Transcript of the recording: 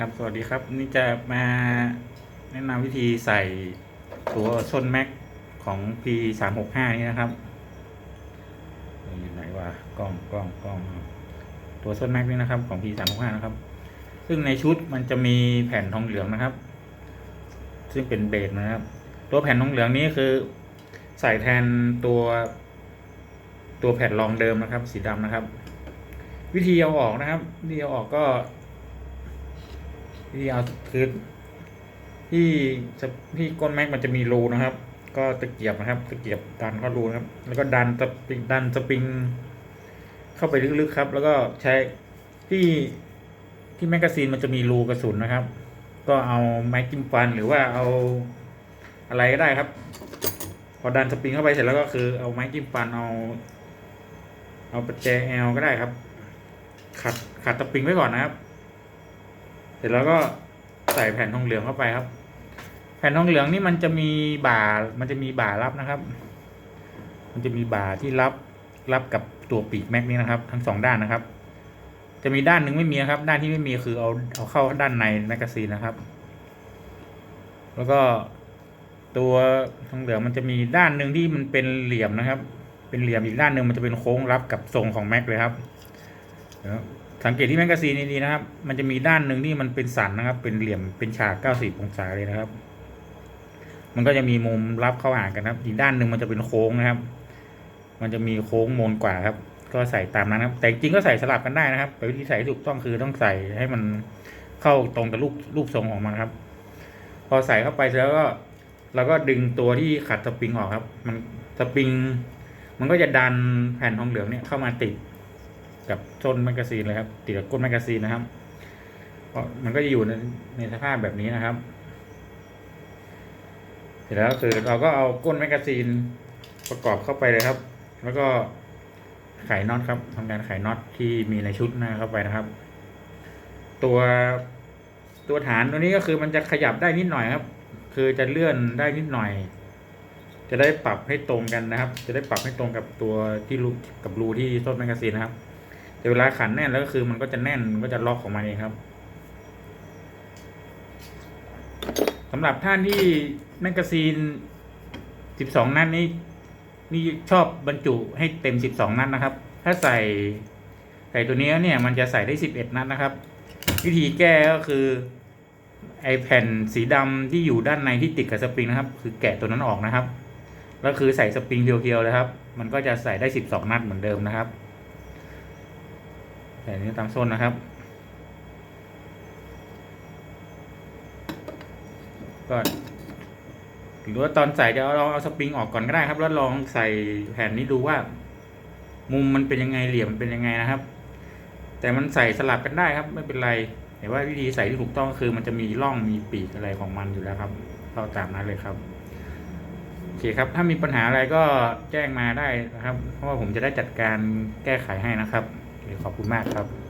ครับ สวัสดีครับ นี่จะมาแนะนำวิธีใส่ตัวส้นแม็กของ P 3 6 5นี่นะครับอยู่ไหนวะกล้องกล้องกล้องตัวส้นแม็กนี่นะครับของ P 3 6 5นะครับ ซึ่งในชุดมันจะมีแผ่นทองเหลืองนะครับ ซึ่งเป็นเบสนะครับ ตัวแผ่นทองเหลืองนี้คือ ใส่แทนตัว ตัวแผ่นรองเดิมนะครับ สีดำนะครับ วิธีเอาออกนะครับวิธีเอาออกก็ ที่เอาคือที่ที่ก้นแม็กมันจะมีรูนะครับ ก็ตะเกียบนะครับตะเกียบดันเข้ารูนะครับ แล้วก็ดันสปริงดันสปริง เข้าไปลึกๆครับ แล้วก็ใช้ที่ที่แมกกาซีนมันจะมีรูกระสุนนะครับ ก็เอาไม้จิ้มฟันหรือว่าเอาอะไรก็ได้ครับ พอดันสปริงเข้าไปเสร็จแล้วก็คือเอาไม้จิ้มฟันเอา เอาประแจแอลก็ได้ครับ ขัดขัดสปริงไว้ก่อนนะครับ ร็จแล้วก็ใส่แผ่นทองเหลืองเข้าไปครับ แผ่นทองเหลืองนี่มันจะมีบ่า มันจะมีบ่ารับนะครับ มันจะมีบ่าที่รับรับกับตัวปีกแม็กนี่นะครับ ทั้งสองด้านนะครับ จะมีด้านหนึ่งไม่มีนะครับ ด้านที่ไม่มีคือเอาเอาเข้าด้านในแมกกาซีนนะครับ แล้วก็ตัวทองเหลืองมันจะมีด้านหนึ่งที่มันเป็นเหลี่ยมนะครับ เป็นเหลี่ยมอีกด้านหนึ่งมันจะเป็นโค้งรับกับทรงของแม็กเลยครับเดี๋ยว สังเกตที่แมกกาซีนดีๆนะครับ มันจะมีด้านหนึ่งที่มันเป็นสันนะครับ เป็นเหลี่ยมเป็นฉาก90องศาเลยนะครับ มันก็จะมีมุมรับเข้าหากันครับ อีกด้านหนึ่งมันจะเป็นโค้งนะครับ มันจะมีโค้งมนกว่าครับ ก็ใส่ตามนั้นครับ แต่จริงก็ใส่สลับกันได้นะครับ แต่วิธีใส่ถูกต้องคือต้องใส่ให้มันเข้าตรงกับรูปรูปทรงของมันครับ พอใส่เข้าไปเสร็จแล้วก็เราก็ดึงตัวที่ขัดสปริงออกครับ มันสปริง มันก็จะดันแผ่นทองเหลืองเนี่ยเข้ามาติด กับต้นแมกกาซีนเลยครับติดกับก้นแมกกาซีนนะครับมันก็จะอยู่ในในสภาพแบบนี้นะครับ เสร็จแล้วคือเราก็เอาก้นแมกกาซีนประกอบเข้าไปเลยครับ แล้วก็ไขน็อตครับทำการไขน็อตที่มีในชุดหน้าเข้าไปนะครับ ตัวตัวฐานตัวนี้ก็คือมันจะขยับได้นิดหน่อยครับ คือจะเลื่อนได้นิดหน่อย จะได้ปรับให้ตรงกันนะครับ จะได้ปรับให้ตรงกับตัวที่รูกับรูที่ต้นแมกกาซีนนะครับ แต่เวลาขันแน่นแล้วก็คือมันก็จะแน่นมันก็จะล็อกของมันเองครับสำหรับท่านที่แมกกาซีน 12 นัดนี้นี่ชอบบรรจุให้เต็ม 12 นัดนะครับ ถ้าใส่ใส่ตัวนี้แล้วเนี่ยมันจะใส่ได้ 11 นัดนะครับ วิธีแก้ก็คือไอแผ่นสีดำที่อยู่ด้านในที่ติดกับสปริงนะครับ คือแกะตัวนั้นออกนะครับแล้วคือใส่สปริงเพียวๆเลยครับ มันก็จะใส่ได้ 12 นัดเหมือนเดิมนะครับ แต่นี้ตามโซนนะครับ ก็หรือว่าตอนใส่จะเอาลองเอาสปริงออกก่อนก็ได้ครับ แล้วลองใส่แผ่นนี้ดูว่า มุมมันเป็นยังไงเหลี่ยมมันเป็นยังไงนะครับ แต่มันใส่สลับกันได้ครับ ไม่เป็นไรแต่ว่าวิธีใส่ที่ถูกต้องคือมันจะมีร่องมีปีกอะไรของมันอยู่แล้วครับเราตามนั้นเลยครับโอเคครับ ถ้ามีปัญหาอะไรก็แจ้งมาได้นะครับ เพราะว่าผมจะได้จัดการแก้ไขให้นะครับ ขอบคุณมากครับ